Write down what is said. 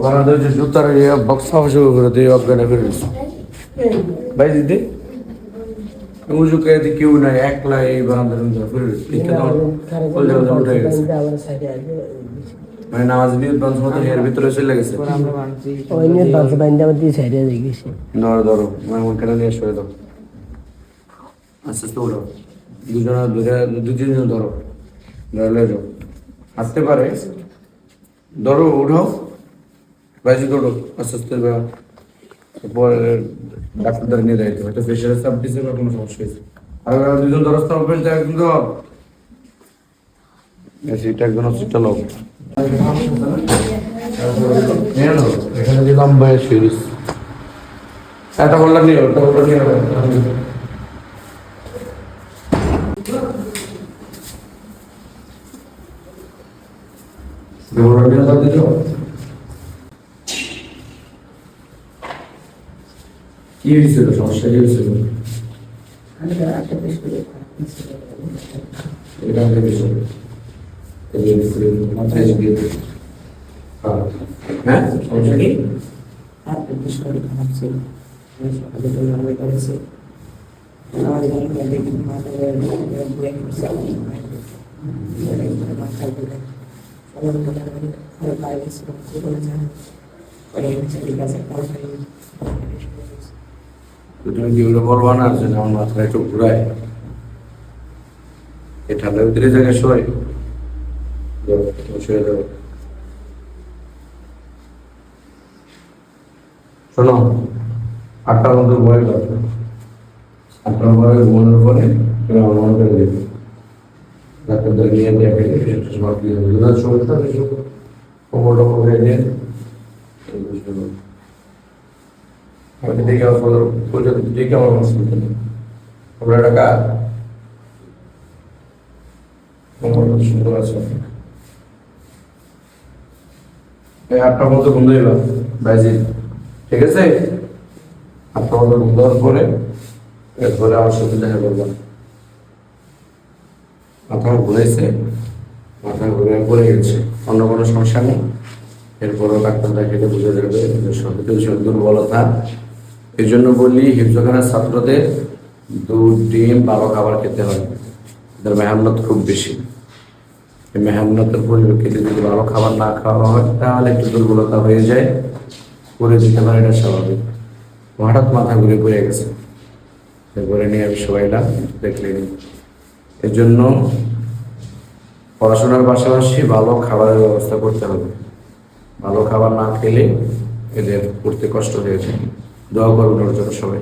ওখানে যে জুতার বক্স হাউস করে দিয়ে অজ্ঞানে ফিরে দিচ্ছে ভাই দিদি উজুকে দি কেউ নাই একলা এই বারান্দার মধ্যে ফিরে উঠে গেছে। মানে নামাজ বিয়ে পাঁচ মতো এর ভিতরে চলে গেছে। ওই নিয়ে বাঁশ বাইন্দা দিয়ে সাইডে হয়ে গেছে। ধরো ধরো মানে ওখানে নিয়ে শুয়ে দাও। আস্তে আস্তে উঠো দুজনে ধরে দু তিনজন ধরো। ধরলে যাও। আসতে পারে। ধরো উঠো বেরো। এরপর ডাক্তার নিয়ে যাইতে হয়তো প্রেশারের চাপ দিছে বা কোনো সমস্যা হয়েছে আর দুজন দরস্ত হবে একজন তো সেটা একজন হসপিটাল হোক এখানে যে লম্বা সিরিজ এটা বললাম নিও ওটা বললাম নিও বললাম নিও তার কি হয়েছিল সমস্যা কি হয়েছিল এটা একটা বিষয় এই বিষয়ে মাথায় দিয়ে হ্যাঁ সমস্যা কি তো তুমি কি বলবা না যে আমার মাথাটা একটু ঘুরায়। এই ঠান্ডার ভিতরে জায়গায় শোয়। শুয়ে যাও। শোনো আটটার মধ্যে বয়ে যাবে আটটার পরে ঘুমানোর পরে আমার মনে করে দেবে ডাক্তারদের নিয়ে দেখে দিয়ে দেবে যদি শরীর কোমর টমর হয়ে যায় আমি দেখে আমার বলো বলছে দেখে আমার নেই আমরা টাকা সুন্দর আছে। এই আটটার মধ্যে ঘুম দেবা বাইজি, ঠিক আছে? আটটার মধ্যে ঘুম দেওয়ার পরে এরপরে আমার সাথে দেখা করবা মাথা ঘুরেছে, মাথা ঘুরে পড়ে গেছে। অন্য কোনো সমস্যা নেই। এরপরও ডাক্তার দেখালে বুঝে যাবে। ভীষণ দুর্বলতা। এই জন্য বলি, হিফজখানার ছাত্রদের দুধ, ডিম, ভালো খাবার খেতে হয়। এদের মেহান্নত খুব বেশি। এই মেহান্নতের পরিপ্রেক্ষিতে যদি ভালো খাবার না খাওয়া হয়, তাহলে একটু দুর্বলতা হয়ে যায়। করে দিতে পারে, এটা স্বাভাবিক। হঠাৎ মাথা ঘুরে পড়ে গেছে। এরপরে নিয়ে আমি সবাইলা দেখলেন এর জন্য পড়াশোনার পাশাপাশি ভালো খাবারের ব্যবস্থা করতে হবে। ভালো খাবার না খেলে এদের পড়তে কষ্ট হয়ে যায়। দোয়া করবেন ওর জন্য সবাই।